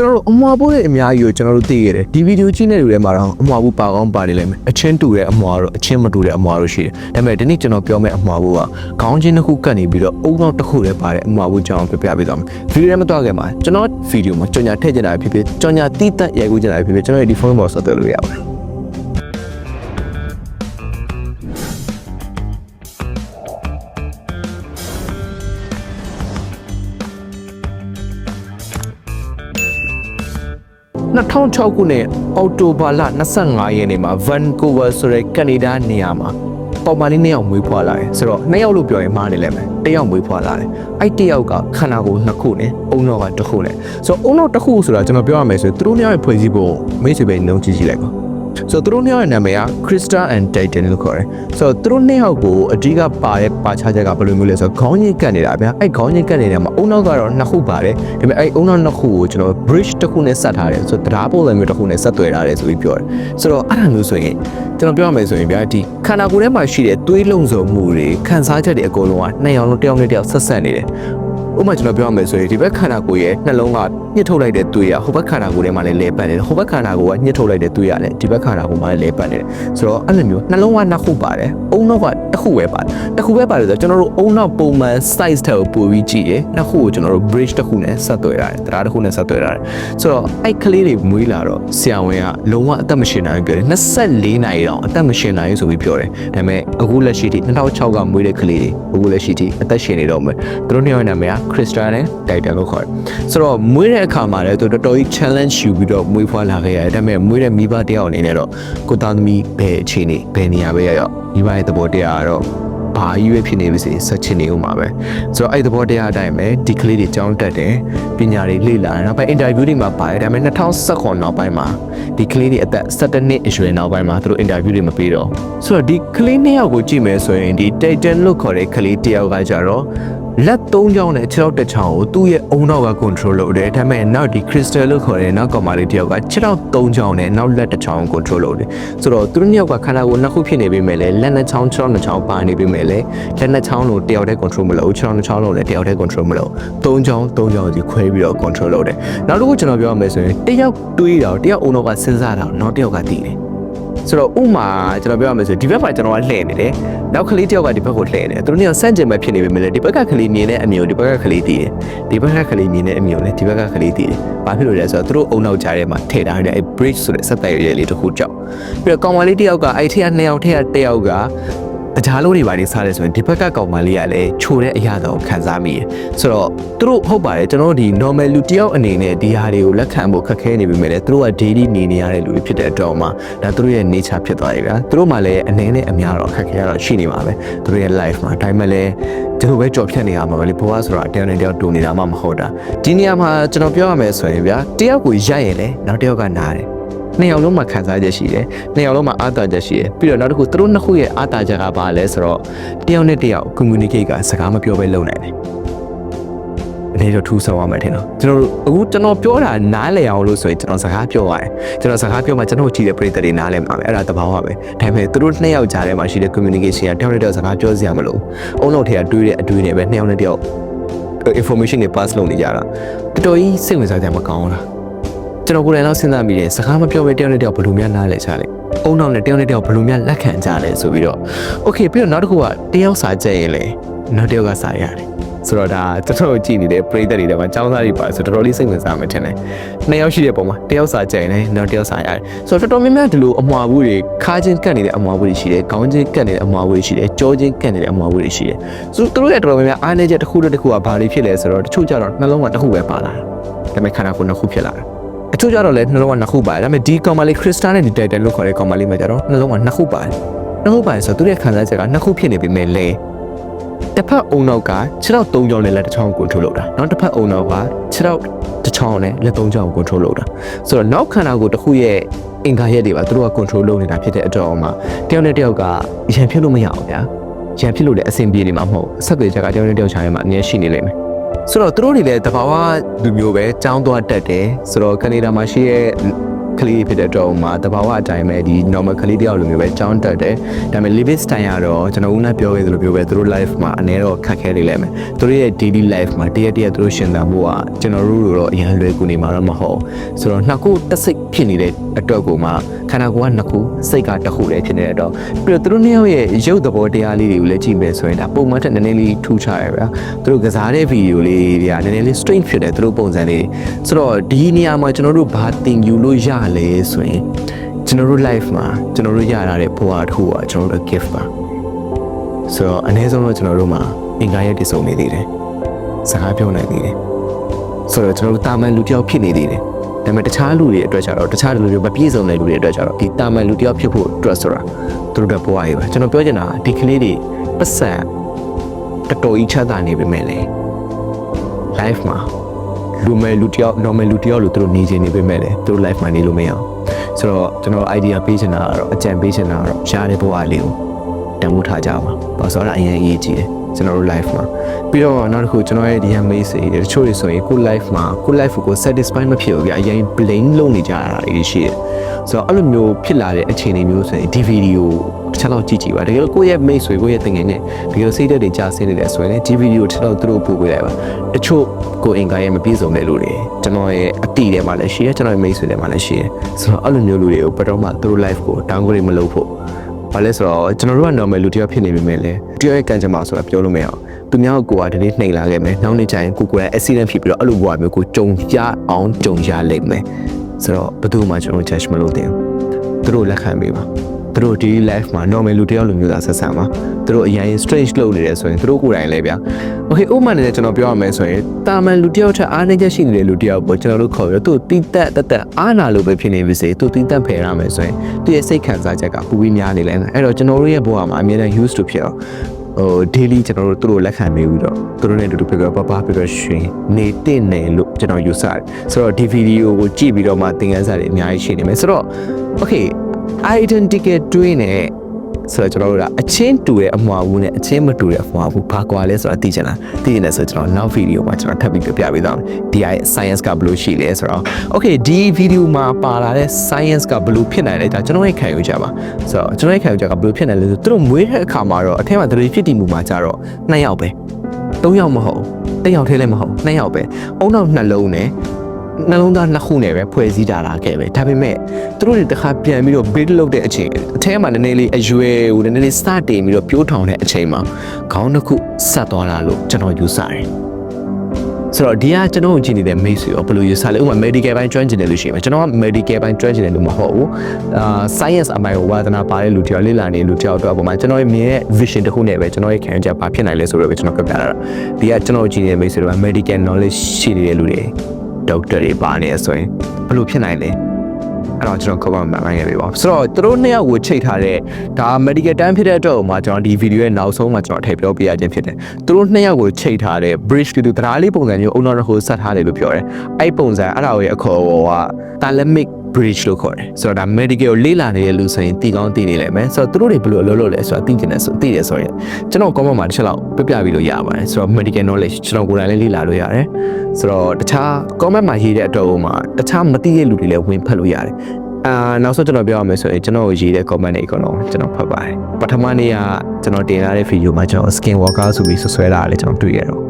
ကျွန်တော်တို့အမွာပိုးတွေအများကြီးကိုကျွန်တော်တို့သိခဲ့တယ်ဒီဗီဒီယိုကြည့်နေတဲ့လူတွေမှာတော့အမွာပိုးပါကောင်းပါနေလိမ့်မယ်အချင်းတူတဲ့အမွာတော့အချင်းမတူတဲ့အမွာတော့ရှိတယ်ဒါပေမဲ့ဒီနေ့ကျွန်တော်ပြောမယ့်အမွာပိုးကခေါင်းချင်းတစ်ခုကတ်နေပြီးတော့အုံနောက်တစ်ခုလည်းပါတဲ့အမွာပိုးကြောင်းပြပြပေးသွားမယ်ဗီဒီယိုထဲမှာတော့ခဲ့မှာကျွန်တော်ဗီဒီယိုမှာကြော်ညာထည့်ချင်တာဖြစ်ဖြစ်ကြော်ညာတီးတက်ရိုက်ကူးချင်တာဖြစ်ဖြစ်ကျွန်တော်ဒီဖုန်းပေါ်ဆက်သွယ်လို့ရပါတယ် 2006ခုနှစ်အောက်တိုဘာလ25ရက်နေ့မှာ Vancouver ဆိုတဲ့ကနေဒါနေရာမှာပေါ်မလေးနှစ်ယောက်မွေးဖွားလာတယ်ဆိုတော့နှစ်ယောက်လို့ပြောရင်မှားနေလဲမယ်တစ်ယောက်မွေးဖွားလာတယ်အဲ့တစ်ယောက်ကခန္ဓာကိုယ်နှစ်ခုနဲ့အုံနောက်ကတစ်ခုနဲ့ဆိုတော့အုံနောက်တစ်ခုဆိုတာကျွန်တော်ပြောရမယ်ဆိုရင်သူတို့နှစ်ယောက်ရဲ့ဖွဲ့စည်းပုံမိတ်ဆွေပဲနှုံးကြည့်ကြည့်လိုက်ပါ ဆိုတော့သူတို့နှစ်ယောက်ရဲ့နာမည်က Krista and Titan လို့ခေါ်တယ်ဆိုတော့သူတို့နှစ်ယောက်ကိုအဓိကပါတဲ့ပါချချက်ကဘယ်လိုမျိုးလဲဆိုတော့ခေါင်းကြီးကတ်နေတာဗျာအဲ့ခေါင်းကြီးကတ်နေတဲ့မှာအုံနောက်ကတော့နှစ်ခုပါတယ်ဒါပေမဲ့အဲ့အုံနောက်နှစ်ခုကိုကျွန်တော် bridge တစ်ခုနဲ့ဆက်ထားတယ်ဆိုတော့တရားပုံစံမျိုးတစ်ခုနဲ့ဆက်သွယ်ထားတယ်ဆိုပြီးပြောတယ်ဆိုတော့အဲ့ဒါမျိုးဆိုရင်ကျွန်တော်ပြောရမယ်ဆိုရင်ဗျာဒီခန္ဓာကိုယ်ထဲမှာရှိတဲ့သွေးလုံစုံမှုတွေခံစားချက်တွေအကုန်လုံးကနှစ်ယောက်လုံးတစ်ယောက်နဲ့တစ်ယောက်ဆက်ဆက်နေတယ် ဥပမာကျွန်တော်ပြောရမယ်ဆိုရင်ဒီဘက်ခန္ဓာကိုယ်ရဲ့နှလုံးကညှစ်ထုတ်လိုက်တဲ့သွေးရဟိုဘက်ခန္ဓာကိုယ်ထဲမှာလည်းလဲပတ်နေတယ်ဟိုဘက်ခန္ဓာကိုယ်ကညှစ်ထုတ်လိုက်တဲ့သွေးရလည်းဒီဘက်ခန္ဓာကိုယ်မှာလည်းလဲပတ်နေတယ်ဆိုတော့အဲ့လိုမျိုးနှလုံးကနှစ်ခုပါတယ်အုံနောက်ကတစ်ခုပဲပါတယ်တစ်ခုပဲပါတယ်ဆိုတော့ကျွန်တော်တို့အုံနောက်ပုံမှန် size တဲ့ကိုပို့ပြီးကြည့်ရနှစ်ခုကိုကျွန်တော်တို့ bridge တစ်ခုနဲ့ဆက်သွယ်ရတယ်တရားတစ်ခုနဲ့ဆက်သွယ်ရတယ်ဆိုတော့အဲ့ကလေးတွေမွေးလာတော့ဆရာဝန်ကလုံးဝအသက်မရှင်နိုင်ဘူးပြောတယ်24နာရီတောင်အသက်မရှင်နိုင်ဘူးဆိုပြီးပြောတယ်ဒါပေမဲ့အခုလက်ရှိထိ2006ကမွေးတဲ့ကလေးတွေအခုလက်ရှိထိအသက်ရှင်နေတော့မယ်သူတို့နှစ်ယောက်ရဲ့နာမည်က Krista နဲ့ Titan လို့ခေါ်တယ်ဆိုတော့မွေးတဲ့အခါမှာလည်းသူတော်တော်ကြီး challenge ယူပြီးတော့မွေးဖွားလာခဲ့ရတယ်ဒါပေမဲ့မွေးတဲ့မိဘတယောက်အနေနဲ့တော့ကိုသားသမီးဘယ်အခြေအနေဘယ်နေရာပဲရရောက်မိဘရဲ့သဘောတရားကတော့ဘာကြီးပဲဖြစ်နေပါစေဆက်ချင်နေဦးမှာပဲဆိုတော့အဲ့ဒီသဘောတရားအတိုင်းပဲဒီကလေးတွေကြောင်းတက်တယ်ပညာတွေလေ့လာတယ်နောက်ပိုင်းအင်တာဗျူးတွေမှာပါတယ်ဒါပေမဲ့2019နောက်ပိုင်းမှာဒီကလေးတွေအသက်17နှစ်အရွယ်နောက်ပိုင်းမှာသူတို့အင်တာဗျူးတွေမပေးတော့ဆိုတော့ဒီကလေးနှစ်ယောက်ကိုကြည့်မယ်ဆိုရင်ဒီ Titan လို့ခေါ်တဲ့ကလေးတစ်ယောက်ကကြတော့ လက်သုံးချောင်းနဲ့ခြေထောက်တစ်ချောင်းကိုသူ့ရဲ့အုံနောက်က control လုပ်တယ်ဒါပေမဲ့နောက်ဒီ crystal လို့ခေါ်တဲ့နောက်ကောင်မလေးတစ်ယောက်ကခြေထောက်သုံးချောင်းနဲ့နောက်လက်တစ်ချောင်းကို control လုပ်တယ်ဆိုတော့သူတို့နှစ်ယောက်ကခန္ဓာကိုယ်နှစ်ခုဖြစ်နေပေမဲ့လည်းလက်နှစ်ချောင်းခြေထောက်နှစ်ချောင်းပါနေပေမဲ့လည်းလက်နှစ်ချောင်းလို့တယောက်တည်း control မလုပ်ဘူးခြေထောက်နှစ်ချောင်းလို့လည်းတယောက်တည်း control မလုပ်သုံးချောင်းသုံးချောင်းစီခွဲပြီးတော့ control လုပ်တယ်နောက်တစ်ခုကျွန်တော်ပြောရမယ်ဆိုရင်တယောက်တွေးတာတယောက်အုံနောက်ကစဉ်းစားတာနောက်တစ်ယောက်ကတည်တယ် ဆိုတော့ဥမာကျွန်တော်ပြောရမယ်ဆိုဒီဘက်မှာကျွန်တော်ကလှည့်နေတယ်နောက်ကလေးတယောက်ကဒီဘက်ကိုလှည့်နေတယ်သူတို့ကစန့်ကျင်မဲ့ဖြစ်နေပြီမလဲဒီဘက်ကကလေးမြင်တဲ့အမျိုးဒီဘက်ကကလေးတည်တယ်ဒီဘက်ကကလေးမြင်တဲ့အမျိုးလည်းဒီဘက်ကကလေးတည်တယ်ဘာဖြစ်လို့လဲဆိုတော့သူတို့အုံနောက်ကြားထဲမှာထည့်ထားတဲ့အဲ bridge ဆိုတဲ့စက်တိုက်ရဲလေးတစ်ခုကြောက်ပြီးတော့ကောင်မလေးတယောက်ကအဲ့ထက်ကနှစ်ယောက်ထက်ကတစ်ယောက်က တခြားလို့တွေပါနေစားတယ်ဆိုရင်ဒီဘက်ကကောင်မလေးကလည်းချိုတဲ့အရာတော်ခံစားမိရယ်ဆိုတော့သူတို့ဟုတ်ပါတယ်ကျွန်တော်တို့ဒီ normal လူတယောက်အနေနဲ့ဒီဟာတွေကိုလက်ခံဖို့ခက်ခဲနေပြီမဲ့လည်းသူတို့က daily နေနေရတဲ့လူတွေဖြစ်တဲ့အတွက်မှာဒါသူတို့ရဲ့ nature ဖြစ်သွားပြီဗျာသူတို့မှလည်းအနေနဲ့အများတော့ခက်ခဲရတော့ရှိနေမှာပဲသူတို့ရဲ့ life မှာဒါပေမဲ့လည်းဒီလိုပဲကြော်ဖြတ်နေရမှာပဲလေဘဝဆိုတာတယောက်နဲ့တယောက်တူနေတာမှမဟုတ်တာဒီနေရာမှာကျွန်တော်ပြောရမယ်ဆိုရင်ဗျာတယောက်ကိုရိုက်ရင်လည်းနောက်တယောက်ကနားတယ် နှစ်ယောက်လုံးမှာခံစားချက်ရှိတယ်။နှစ်ယောက်လုံးမှာအားသာချက်ရှိတယ်။ပြီးတော့နောက်တစ်ခုသူတို့နှစ်ခုရဲ့အားသာချက်ကဘာလဲဆိုတော့တယောက်နဲ့တယောက် communicate ကစကားမပြောဘဲလုပ်နိုင်တယ်။အနေတော့ထူးဆန်းသွားမယ်ထင်တော့ကျွန်တော်တို့အခုကျွန်တော်ပြောတာနားလည်အောင်လို့ဆိုရင်ကျွန်တော်စကားပြောရတယ်။ကျွန်တော်စကားပြောမှကျွန်တော်ကြည့်တဲ့ပရိသတ်တွေနားလည်မှာပဲအဲ့ဒါတဘာဝပဲ။ဒါပေမဲ့သူတို့နှစ်ယောက်ကြားထဲမှာရှိတဲ့ communication ကတယောက်နဲ့တယောက်စကားပြောစရာမလိုဘူး။အုံလုံးထဲကတွေးတဲ့အတွေးနဲ့ပဲနှစ်ယောက်နဲ့တယောက် information တွေ pass လုပ်နေကြတာ။တော်တော်ကြီးစိတ်ဝင်စားကြမှာကောင်းလား။ ကျွန်တော်ကိုယ်တိုင်တော့စဉ်းစားမိတယ်စကားမပြောဘဲတယောက်နဲ့တယောက်ဘယ်လိုများနားလဲချလဲအုံနောက်နဲ့တယောက်နဲ့တယောက်ဘယ်လိုများလက်ခံကြလဲဆိုပြီးတော့ okay ပြီးတော့နောက်တစ်ခုကတယောက်စာကြက်ရင်လေနောက်တယောက်ကစာရတယ်ဆိုတော့ဒါတော်တော်ကြည့်နေတဲ့ပရိသတ်တွေထဲမှာចောင်းသားတွေပါဆိုတော့တော်တော်လေးစိတ်ဝင်စားမှထင်တယ်နှစ်ယောက်ရှိတဲ့ပုံမှာတယောက်စာကြက်ရင်လေနောက်တယောက်စာရတယ်ဆိုတော့တော်တော်များများဒီလိုအမွာဘူးတွေခါချင်းကတ်နေတဲ့အမွာဘူးတွေရှိတယ်ခေါင်းချင်းကတ်နေတဲ့အမွာဘူးတွေရှိတယ်ကြောချင်းကတ်နေတဲ့အမွာဘူးတွေရှိတယ်ဆိုတော့သူတို့ရဲ့တော်တော်များများအားနည်းချက်တစ်ခုတစ်ခုကဘာတွေဖြစ်လဲဆိုတော့တချို့ကြတော့နှလုံးကတစ်ခုပဲပါလာတာဒါပေမဲ့ခန္ဓာကိုယ်နှစ်ခုဖြစ်လာတာ အချို့ကြတော့လည်းနှလုံးကနှစ်ခုပါတယ်ဒါပေမဲ့ဒီကောင်မလေးခရစ်စတန်နဲ့ဒီတိုင်တန်လို့ခေါ်တဲ့ကောင်မလေးမှာကြတော့နှလုံးကနှစ်ခုပါတယ်နှစ်ခုပါတယ်ဆိုတော့သူရဲ့ခံစားချက်ကနှစ်ခုဖြစ်နေပြီမဲ့လေတစ်ဖက်အုံနောက်ကခြေထောက်၃ချောင်းနဲ့လက်တစ်ချောင်းကို control လုပ်တာနောက်တစ်ဖက်အုံနောက်ကခြေထောက်တစ်ချောင်းနဲ့လက်၃ချောင်းကို control လုပ်တာဆိုတော့နောက်ခန္ဓာကိုယ်တစ်ခုရဲ့အင်္ဂါရက်တွေပါသူတို့က control လုပ်နေတာဖြစ်တဲ့အတော့မှာတယောက်နဲ့တယောက်ကရန်ဖြစ်လို့မရအောင်ဗျာရန်ဖြစ်လို့လည်းအဆင်ပြေနေမှာမဟုတ်ဘူးဆက်သွယ်ချက်ကတယောက်နဲ့တယောက်ခြားထဲမှာအမြဲရှိနေလိမ့်မယ် ဆိုတော့သူတို့တွေလည်းတဘာဝလူမျိုးပဲចောင်းသွားတက်တယ်ဆိုတော့ကနေဒါမှာရှိရဲ့ကလေးဖြစ်တဲ့အတွက်မှာတဘာဝအတိုင်းပဲဒီ normal ကလေးတယောက်လိုမျိုးပဲကြောင်းတက်တယ်ဒါပေမဲ့ living style ကတော့ကျွန်တော်ဦးနဲ့ပြောခဲ့သလိုမျိုးပဲသူတို့ life မှာအနေတော့ခက်ခဲနေလိမ့်မယ်သူတို့ရဲ့ daily life မှာတရက်တရက်သူတို့ရှင်သန်ဖို့ကကျွန်တော်တို့လိုတော့အရင်လွယ်ကူနေမှာတော့မဟုတ်ဆိုတော့နှစ်ခုတစ်စိတ်ဖြစ်နေတဲ့အတွက်ကိုမှ ခန္ဓာကိုယ်ကနှစ်ခုစိတ်ကတစ်ခုလည်းဖြစ်နေတဲ့တော့ပြီးတော့သူတို့နှစ်ယောက်ရဲ့ရုပ်သဘောတရားလေးတွေကိုလည်းကြည့်မယ်ဆိုရင်ဒါပုံမှန်ထက်နည်းနည်းလေးထူးခြားရဗျာသူတို့ကစားတဲ့ဗီဒီယိုလေးတွေကနည်းနည်းလေး strange ဖြစ်တယ်သူတို့ပုံစံလေးဆိုတော့ဒီနေရာမှာကျွန်တော်တို့ဘာတင်ယူလို့ရလဲဆိုရင်ကျွန်တော်တို့ life မှာကျွန်တော်တို့ရလာတဲ့ဘဝတစ်ခုကကျွန်တော်တို့ gift ပါဆိုတော့အနည်းဆုံးတော့ကျွန်တော်တို့မှာအင်္ဂါရက်တည်ဆုံနေသေးတယ်စကားပြောနိုင်သေးတယ်ဆိုတော့ကျွန်တော်တို့တာမန်လူတစ်ယောက်ဖြစ်နေသေးတယ် ဒါပေမဲ့တခြားလူတွေအတွက်ကျတော့တခြားလူတွေမပြည့်စုံတဲ့လူတွေအတွက်ကျတော့ဒီတာမန်လူတစ်ယောက်ဖြစ်ဖို့အတွက်ဆိုတာသူတို့အတွက်ဘဝကြီးပဲကျွန်တော်ပြောချင်တာကဒီကလေးတွေပတ်စံတော်တော်ကြီးချမ်းသာနေပြီမဲ့လေ life မှာလူမဲ့လူတယောက် normal လူတယောက်လို့သူတို့နေချင်နေပေမဲ့လေသူတို့ life မှာနေလို့မရအောင်ဆိုတော့ကျွန်တော် idea ပေးချင်တာကတော့အကြံပေးချင်တာကတော့ရှားတဲ့ဘဝလေးကိုတန်ဖိုးထားကြပါဘာလို့ဆိုတော့အရင်အရေးကြီးတယ် ကျွန်တော်တို့ life မှာပြီးတော့နောက်တစ်ခုကျွန်တော်ရဲ့ဒီ mail တွေတချို့တွေဆိုရင်ကို life မှာကို life ကို satisfy မဖြစ်ဘူးဗျအရင် blame လုပ်နေကြတာတွေရှိတယ်ဆိုတော့အဲ့လိုမျိုးဖြစ်လာတဲ့အခြေအနေမျိုးဆိုရင်ဒီဗီဒီယိုတစ်ချက်တော့ကြည့်ကြည့်ပါတကယ်လို့ကိုယ့်ရဲ့ mail ဆွေကိုယ့်ရဲ့တင်ငယ်နဲ့တကယ်စိတ်သက်တွေကြားဆင်းနေတယ်ဆိုရင်ဒီဗီဒီယိုတစ်ချက်တော့သူတို့ပို့ပေးလိုက်ပါတချို့ကိုအင်္ဂါရဲ့မပြည့်စုံတဲ့လူတွေကျွန်တော်ရဲ့အတိထဲမှာလည်းရှိရဲကျွန်တော်ရဲ့ mail ဆွေထဲမှာလည်းရှိရဲဆိုတော့အဲ့လိုမျိုးလူတွေကိုဘယ်တော့မှသူတို့ life ကို downgrade မလုပ်ဖို့ ဘာလဲဆိုတော့ကျွန်တော်တို့က normal လူတစ်ယောက်ဖြစ်နေပြီမဲ့လေတယောက်ရဲ့ကံကြမ္မာဆိုတာပြောလို့မရအောင်သူများကိုကိုယ်ကဒီနေ့နှိမ်လာခဲ့မယ်နောက်နေ့ကျရင်ကိုကိုယ်က accident ဖြစ်ပြီးတော့အဲ့လိုဘဝမျိုးကိုကြုံရအောင်ကြုံရလိမ့်မယ်ဆိုတော့ဘယ်သူမှကျွန်တော် judge မလုပ်သင့်ဘူးသူတို့လက်ခံပေးပါသူ တို့ဒီ life မှာ normal လူတစ်ယောက်လိုမျိုးသာဆက်ဆံပါသူတို့အရင် strange လုပ်နေတယ်ဆိုရင်သူတို့ကိုယ်တိုင်လည်းဗျာ okay ဥပမာနဲ့ကျွန်တော်ပြောရမယ်ဆိုရင်တာမန်လူတစ်ယောက်ထက်အားနည်းချက်ရှိနေတဲ့လူတစ်ယောက်ပေါ့ကျွန်တော်တို့ခေါ်ပြီးတော့သူတိတက်တက်တက်အားနာလို့ပဲဖြစ်နေပါစေသူတိတက်ဖယ်ရမယ်ဆိုရင်သူရဲ့စိတ်ခံစားချက်ကပူပြီးများနေလဲအဲ့တော့ကျွန်တော်တို့ရဲ့ဘဝမှာအများနဲ့ used to ဖြစ်အောင်ဟို daily ကျွန်တော်တို့သူတို့လက်ခံနေပြီးတော့သူတို့နဲ့အတူတူပြပြပပပြပြရှင်နေတင်နေလို့ကျွန်တော်ယူဆတယ်ဆိုတော့ဒီဗီဒီယိုကိုကြည့်ပြီးတော့မှသင်ခန်းစာတွေအများကြီးရှိနေမယ်ဆိုတော့ okay identical twin နဲ့ဆိုတော့ကျွန်တော်တို့ကအချင်းတူတဲ့အမှားဘူးနဲ့အချင်းမတူတဲ့အမှားဘူးဘာကွာလဲဆိုတာသိချင်တာသိချင်တယ်ဆိုတော့ကျွန်တော်နောက်ဗီဒီယိုမှာကျွန်တော်ထပ်ပြီးပြပြပေးသွားမယ်ဒီ science ကဘယ်လိုရှိလဲဆိုတော့ okay ဒီဗီဒီယိုမှာပါလာတဲ့ science ကဘယ်လိုဖြစ်နိုင်လဲဒါကျွန်တော်ရဲ့ခံယူချက်ပါဆိုတော့ကျွန်တော်ရဲ့ခံယူချက်ကဘယ်လိုဖြစ်နိုင်လဲဆိုတော့သူတို့မွေးတဲ့အခါမှာတော့အထက်မှာသူတို့ဖြစ်တည်မှုမှာကြတော့နှစ်ယောက်ပဲသုံးယောက်မဟုတ်တစ်ယောက်ထဲလည်းမဟုတ်နှစ်ယောက်ပဲအုံနောက်နှလုံးနဲ့ နှလုံးသားနှစ်ခုနဲ့ပဲဖွဲ့စည်းတာလာခဲ့ပဲဒါပေမဲ့သူတို့တွေတစ်ခါပြန်ပြီးတော့ build လုပ်တဲ့အချိန်အထဲမှာနည်းနည်းလေးအရွယ်ကိုနည်းနည်းလေးစတင်ပြီးတော့ပြိုးထောင်တဲ့အချိန်မှာခေါင်းတစ်ခုဆက်သွားတာလို့ကျွန်တော်ယူဆတယ်ဆိုတော့ဒီကကျွန်တော်ကိုကြည့်နေတဲ့မိတ်ဆွေရောဘယ်လိုယူဆလဲဥပမာ medical ဘိုင်း join ကျင်တယ်လို့ရှိရင်ကျွန်တော်က medical ဘိုင်း join ကျင်တယ်လို့မဟုတ်ဘူးအာ science အမိုင်ကိုဝါသနာပါတဲ့လူတယောက်လေ့လာနေလူတယောက်တော့ပုံမှန်ကျွန်တော်ရဲ့မြင်ရဲ့ vision တစ်ခုနဲ့ပဲကျွန်တော်ရဲ့ခံယူချက်ဘာဖြစ်နိုင်လဲဆိုတော့ပဲကျွန်တော်ပြပြတာဒီကကျွန်တော်ကြည့်နေတဲ့မိတ်ဆွေတွေက medical knowledge ရှိနေတဲ့လူတွေ ဒေါက်တာတွေပါနေဆိုရင်ဘယ်လိုဖြစ်နိုင်လဲအဲ့တော့ကျွန်တော်ခေါ်ပါမှန်ရပြီပါဆိုတော့သူတို့နှစ်ယောက်ကိုချိန်ထားတဲ့ဒါ medical time ဖြစ်တဲ့အတွက်ဟိုမှာကျွန်တော်ဒီဗီဒီယိုရဲ့နောက်ဆုံးမှာကျွန်တော်ထည့်ပြောပြရခြင်းဖြစ်တယ်သူတို့နှစ်ယောက်ကိုချိန်ထားတဲ့ bridge တူတူတရားလေးပုံစံမျိုးအုံတော်ဟိုဆက်ထားတယ်လို့ပြောတယ်အဲ့ပုံစံအဲ့ဒါကိုရဲ့အခေါ်က thalamic bridge လို့ခေါ်တယ်ဆိုတော့ဒါ medical ကိုလေ့လာနေတဲ့လူဆိုရင်တည်ကောင်းတည်နေလိမ့်မယ်ဆိုတော့သူတို့တွေဘယ်လိုအလုပ်လုပ်လဲဆိုတာသိကျင်တယ်ဆိုသိတယ်ဆိုရင်ကျွန်တော် comment မှာတစ်ချက်လောက်ပြပြပြီးလို့ရပါတယ်ဆိုတော့ medical knowledge ကျွန်တော်ကိုယ်တိုင်လည်းလေ့လာလို့ရတယ်ဆိုတော့တခြား comment မှာရေးတဲ့အတွက်ဟိုမှာတခြားမသိတဲ့လူတွေလည်းဝင်ဖတ်လို့ရတယ်အာနောက်ဆုံးကျွန်တော်ပြောရမယ်ဆိုရင်ကျွန်တော်ကိုရေးတဲ့ comment တွေအကုန်လုံးကျွန်တော်ဖတ်ပါတယ်ပထမနေ့ကကျွန်တော်တင်လာတဲ့ video မှာကျွန်တော် skin worker ဆိုပြီးဆွဆွဲတာလည်းကျွန်တော်တွေ့ရတော့